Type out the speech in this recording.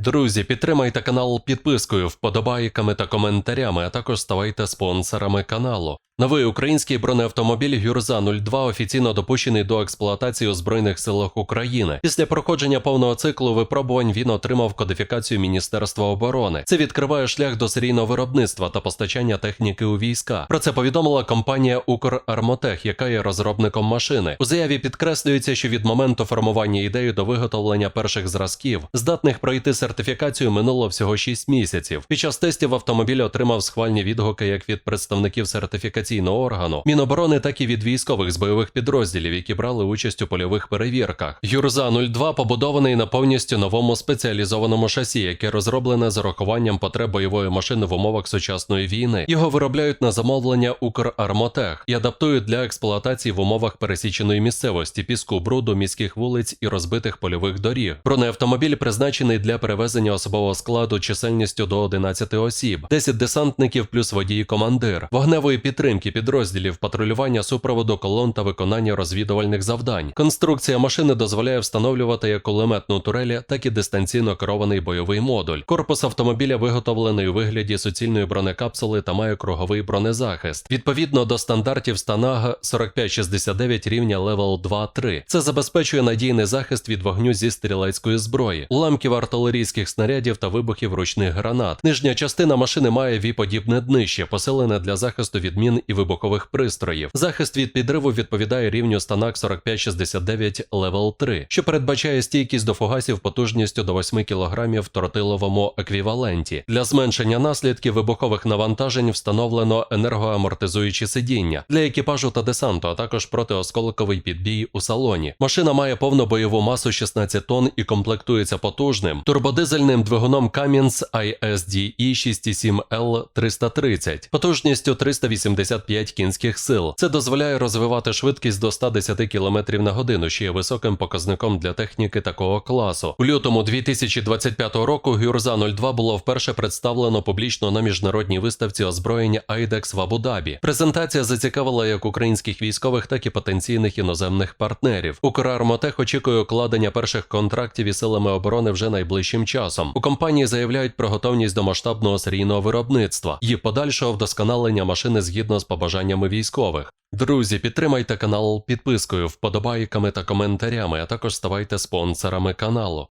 Друзі, підтримайте канал підпискою, вподобайками та коментарями, а також ставайте спонсорами каналу. Новий український бронеавтомобіль Гюрза 02 офіційно допущений до експлуатації у Збройних силах України. Після проходження повного циклу випробувань він отримав кодифікацію Міністерства оборони. Це відкриває шлях до серійного виробництва та постачання техніки у війська. Про це повідомила компанія Укрармотех, яка є розробником машини. У заяві підкреслюється, що від моменту формування ідеї до виготовлення перших зразків, здатних пройти сертифікацію, минуло всього 6 місяців. Під час тестів автомобіль отримав схвальні відгуки як від представників сертифікаційного органу Міноборони, так і від військових з бойових підрозділів, які брали участь у польових перевірках. Юрза 02 побудований на повністю новому спеціалізованому шасі, яке розроблене з урахуванням потреб бойової машини в умовах сучасної війни. Його виробляють на замовлення Укрармотех і адаптують для експлуатації в умовах пересіченої місцевості, піску, бруду, міських вулиць і розбитих польових доріг. Бронеавтомобіль призначений для перевезення особового складу чисельністю до 11 осіб, 10 десантників плюс водій командир, вогневої підтримки підрозділів, патрулювання супроводу колон та виконання розвідувальних завдань. Конструкція машини дозволяє встановлювати як кулеметну турелі, так і дистанційно керований бойовий модуль. Корпус автомобіля виготовлений у вигляді суцільної бронекапсули та має круговий бронезахист. Відповідно до стандартів Станага 4569 рівня Level 2-3. Це забезпечує надійний захист від вогню зі стрілецької зброї, уламків артилерійських снарядів та вибухів ручних гранат. Нижня частина машини має віподібне днище, посилене для захисту від мін і вибухових пристроїв. Захист від підриву відповідає рівню Станак 4569 Level 3, що передбачає стійкість до фугасів потужністю до 8 кг в тротиловому еквіваленті. Для зменшення наслідків вибухових навантажень встановлено енергоамортизуючі сидіння для екіпажу та десанту, а також протиосколковий підбій у салоні. Машина має повну бойову масу 16 тонн і комплектується потужним турбодизельним двигуном Cummins ISDE 6.7L 330 потужністю 385 кінських сил. Це дозволяє розвивати швидкість до 110 км на годину, що є високим показником для техніки такого класу. У лютому 2025 року Гюрза 02 було вперше представлено публічно на міжнародній виставці озброєння IDEX в Абу-Дабі. Презентація зацікавила як українських військових, так і потенційних іноземних партнерів. Укрармотех очікує укладення перших контрактів із силами оборони вже найближчим часом. У компанії заявляють про готовність до масштабного серійного виробництва і подальшого вдосконалення машини згідно з побажаннями військових. Друзі, підтримайте канал підпискою, вподобайками та коментарями, а також ставайте спонсорами каналу.